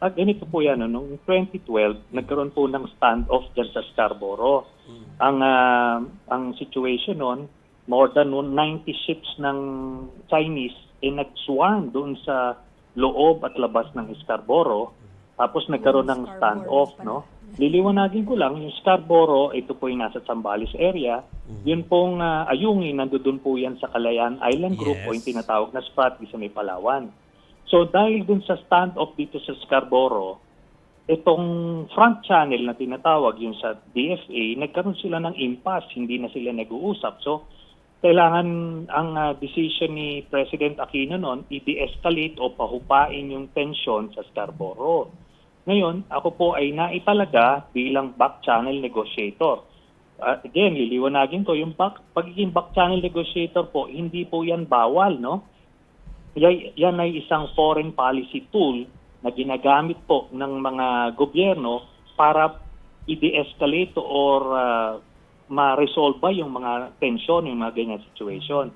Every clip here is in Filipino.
Ah, ganito po yan, no? noong 2012, nagkaroon po ng standoff dyan sa Scarborough. Ang ah, ang situation noon, more than 90 ships ng Chinese eh nag-swarm doon sa loob at labas ng Scarborough. Tapos nagkaroon ng standoff, no? Liliwanagin ko lang, yung Scarborough, ito po yung nasa Zambales area. Yun pong uh, Ayungin, nandoon po yan sa Kalayaan Island Group o yung Yes. tinatawag na SPAT sa may Palawan. So dahil dun sa standoff dito sa Scarborough, itong front channel na tinatawag yung sa DFA, nagkaroon sila ng impasse, hindi na sila nag-uusap. So, kailangan ang ah, decision ni President Aquino noon, i-de-escalate o pahupain yung tension sa Scarborough. Ngayon, ako po ay naitalaga bilang back channel negotiator. Ah, again, liliwanagin ko, yung back, pagiging back channel negotiator po, hindi po yan bawal, no? Yan, ay isang foreign policy tool na ginagamit po ng mga gobyerno para i-de-escalate or uh, ma-resolve ba yung mga tension, yung mga ganyan situation.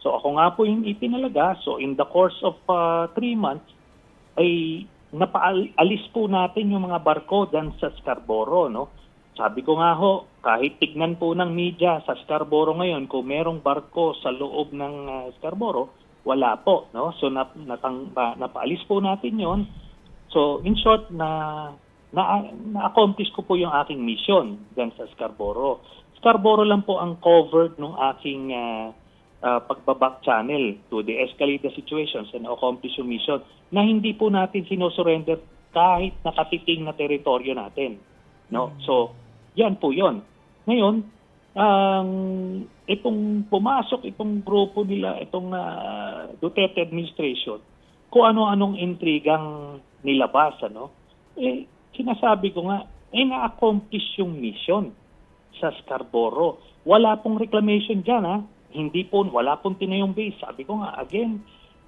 So ako nga po yung ipinalaga. So in the course of uh, three months, ay napaalis po natin yung mga barko dyan sa Scarborough, no? Sabi ko nga ho, kahit tignan po ng media sa Scarborough ngayon, kung merong barko sa loob ng uh, Scarborough, wala po, no? So nap, natang, ba, napaalis po natin yon. So in short, na na na-accomplish ko po yung aking mission dyan sa Scarborough. Scarborough lang po ang covered ng aking uh, uh, pagbaback channel to de-escalate the situations and accomplish yung mission na hindi po natin sinusurrender kahit nakatiting na teritoryo natin. No? So, yan po yon. Ngayon, ang itong pumasok itong grupo nila, itong ah, Duterte administration, kung ano-anong intrigang nilabas, ano, eh, sinasabi ko nga, eh, na-accomplish yung mission sa Scarborough. Wala pong reclamation dyan, ha? Hindi po, wala pong tinayong base. Sabi ko nga, again,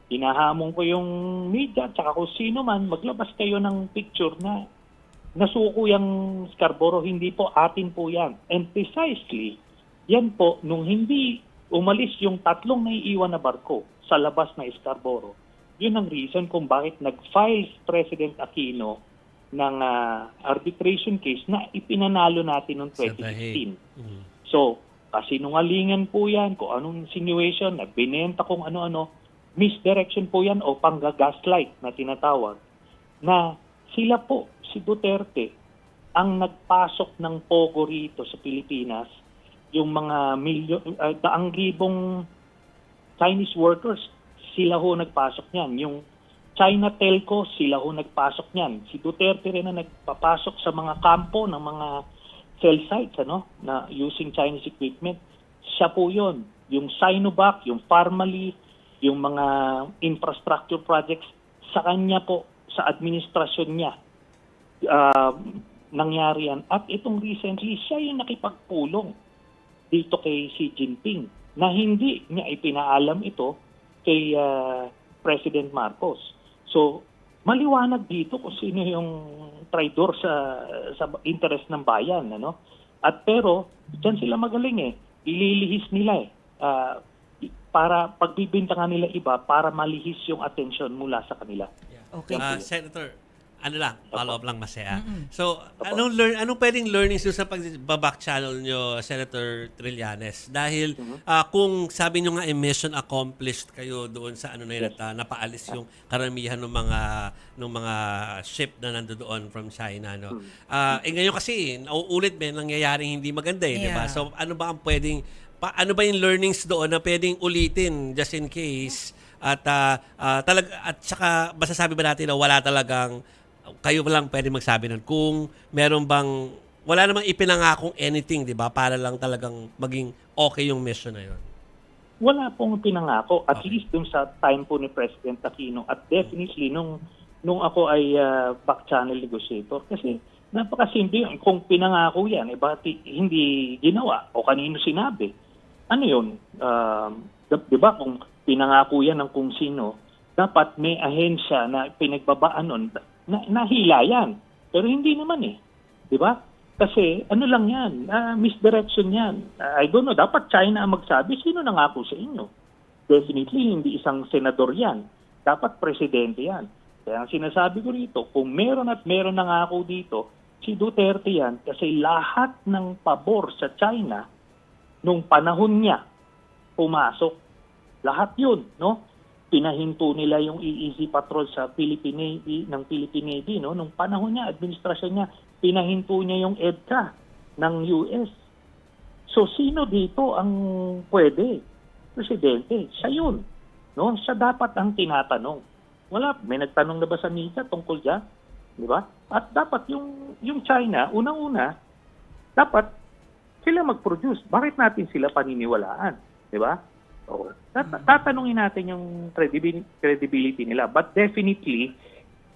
hinahamon ko yung media, tsaka kung sino man, maglabas kayo ng picture na nasuko yung Scarborough, hindi po atin po yan. And precisely, yan po, nung hindi umalis yung tatlong naiiwan na barko sa labas na Scarborough, yun ang reason kung bakit nag-file President Aquino ng ah, arbitration case na ipinanalo natin noong Sa Tahe. 2016. Mm. So, kasinungalingan po yan, kung anong insinuation, na binenta kung ano-ano, misdirection po yan o panggagaslight na tinatawag, na sila po, si Duterte, ang nagpasok ng pogo rito sa Pilipinas, yung mga milyon, uh, daang libong Chinese workers, sila ho nagpasok niyan. Yung China Telco, sila ho nagpasok niyan. Si Duterte rin na nagpapasok sa mga kampo ng mga cell sites ano na using Chinese equipment. Siya po 'yon. Yung Sinovac, yung Parmalee, yung mga infrastructure projects sa kanya po sa administrasyon niya ah, nangyari yan. At itong recently, siya yung nakipagpulong dito kay Xi Jinping na hindi niya ipinaalam ito kay ah, President Marcos. So, maliwanag dito kung sino yung traidor sa sa interest ng bayan, ano? At pero diyan sila magaling eh. Ililihis nila eh. Ah, para pagbibintangan nila iba para malihis yung attention mula sa kanila. Okay. Ah, Senator, ano lang, follow up lang masaya. Mm-mm. So, anong learn anong pwedeng learnings doon sa pagbaback channel nyo, Senator Trillanes? Dahil ah, kung sabi nyo nga eh, mission accomplished kayo doon sa ano na yun, at ah, napaalis yung karamihan ng mga ng mga ship na nandoon from China, no? Ah, eh ngayon kasi nauulit may nangyayaring hindi maganda eh, di ba? Yeah. So, ano ba ang pwedeng pa, ano ba yung learnings doon na pwedeng ulitin just in case at ah, ah, talag at saka masasabi ba natin na wala talagang kayo lang pwede magsabi nun kung meron bang wala namang ipinangakong anything, 'di ba? Para lang talagang maging okay yung mission na 'yon. Wala pong pinangako, at Okay. least dun sa time po ni President Aquino at definitely nung nung ako ay ah, back channel negotiator kasi napakasimple yun. Kung pinangako yan, eh bakit hindi ginawa o kanino sinabi? Ano yun? Di- di ba kung pinangako yan ng kung sino, dapat may ahensya na pinagbabaan nun, na, nahila yan. Pero hindi naman eh. Di ba? Kasi ano lang yan, ah, misdirection yan. Ah, I don't know, dapat China ang magsabi, sino nangako sa inyo? Definitely hindi isang senador yan. Dapat presidente yan. Kaya ang sinasabi ko rito, kung meron at meron nangako dito, si Duterte yan kasi lahat ng pabor sa China nung panahon niya pumasok. Lahat yun, no? Pinahinto nila yung EEZ patrol sa Philippine Navy, ng Philippine Navy, no? Nung panahon niya, administrasyon niya, pinahinto niya yung EDCA ng US. So, sino dito ang pwede? Presidente. Siya yun. No? Siya dapat ang tinatanong. Wala, may nagtanong na ba sa media tungkol dyan? Di ba? At dapat yung, yung China, unang-una, dapat sila mag-produce. Bakit natin sila paniniwalaan? Di ba? O, tat- tatanungin natin yung credibil- credibility nila. But definitely,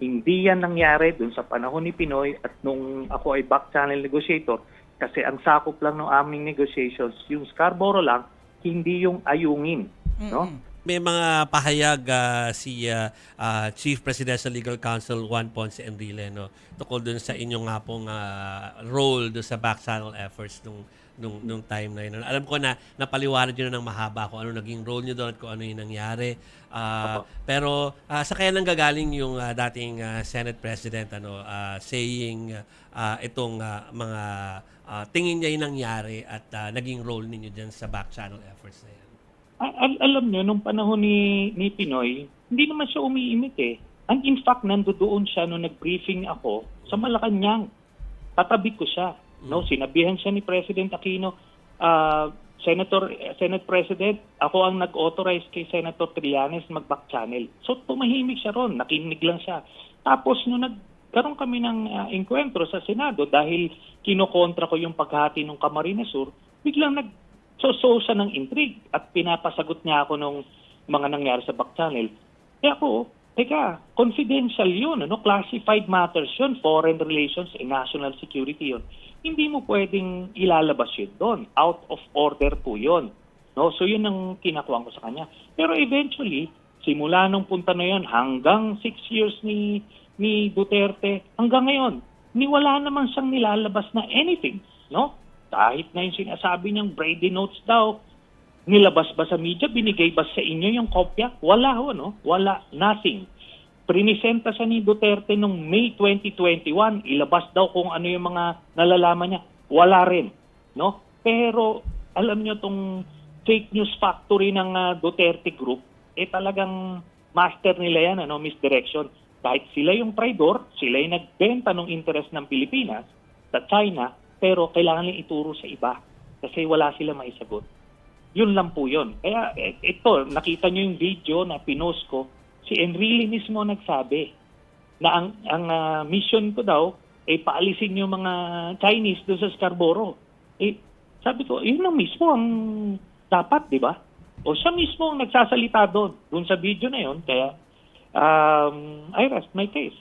hindi yan nangyari dun sa panahon ni Pinoy at nung ako ay back channel negotiator kasi ang sakop lang ng aming negotiations, yung Scarborough lang, hindi yung ayungin. No? May mga pahayag ah, si ah, ah, Chief Presidential Legal Counsel Juan Ponce Enrile no tungkol dun sa inyong nga pong ah, role dun sa back channel efforts nung nung nung time na yun. Alam ko na napaliwanag niyo na ng mahaba kung ano naging role niyo doon at kung ano yung nangyari. Ah, pero ah, sa kaya nang gagaling yung ah, dating ah, Senate President ano ah, saying ah, itong ah, mga ah, tingin niya yung nangyari at ah, naging role ninyo diyan sa back channel efforts na yan. Al- al- alam nyo, nung panahon ni, ni Pinoy, hindi naman siya umiimik eh. Ang in fact, nandoon siya nung nag-briefing ako sa Malacanang. Tatabi ko siya. No, sinabihan siya ni President Aquino, ah, Senator, Senate President, ako ang nag-authorize kay Senator Trillanes mag-back channel. So tumahimik siya ron, nakinig lang siya. Tapos nung nagkaroon kami ng ah, enkwentro sa Senado dahil kinokontra ko yung paghati ng Camarines Sur, biglang nag so siya ng intrigue at pinapasagot niya ako nung mga nangyari sa back channel. Kaya ako, teka, confidential yun, ano? classified matters yun, foreign relations and national security yun. Hindi mo pwedeng ilalabas yun doon. Out of order po yun. No? So yun ang kinakuha ko sa kanya. Pero eventually, simula nung punta na yun hanggang six years ni ni Duterte, hanggang ngayon, ni wala naman siyang nilalabas na anything. No? Kahit na yung sinasabi niyang Brady Notes daw, nilabas ba sa media, binigay ba sa inyo yung kopya? Wala ho, no? Wala, nothing. Prinisenta siya ni Duterte noong May 2021, ilabas daw kung ano yung mga nalalaman niya. Wala rin, no? Pero alam niyo tong fake news factory ng ah, Duterte Group, eh talagang master nila yan, ano, misdirection. Kahit sila yung traidor, sila yung nagbenta ng interest ng Pilipinas sa China, pero kailangan nila ituro sa iba kasi wala sila maisagot. Yun lang po yun. Kaya eh, ito, nakita nyo yung video na pinost ko, si Enrile mismo nagsabi na ang, ang ah, mission ko daw ay paalisin yung mga Chinese doon sa Scarborough. Eh, sabi ko, yun lang mismo ang dapat, di ba? O siya mismo ang nagsasalita doon, doon sa video na yun. Kaya, um, I rest my case.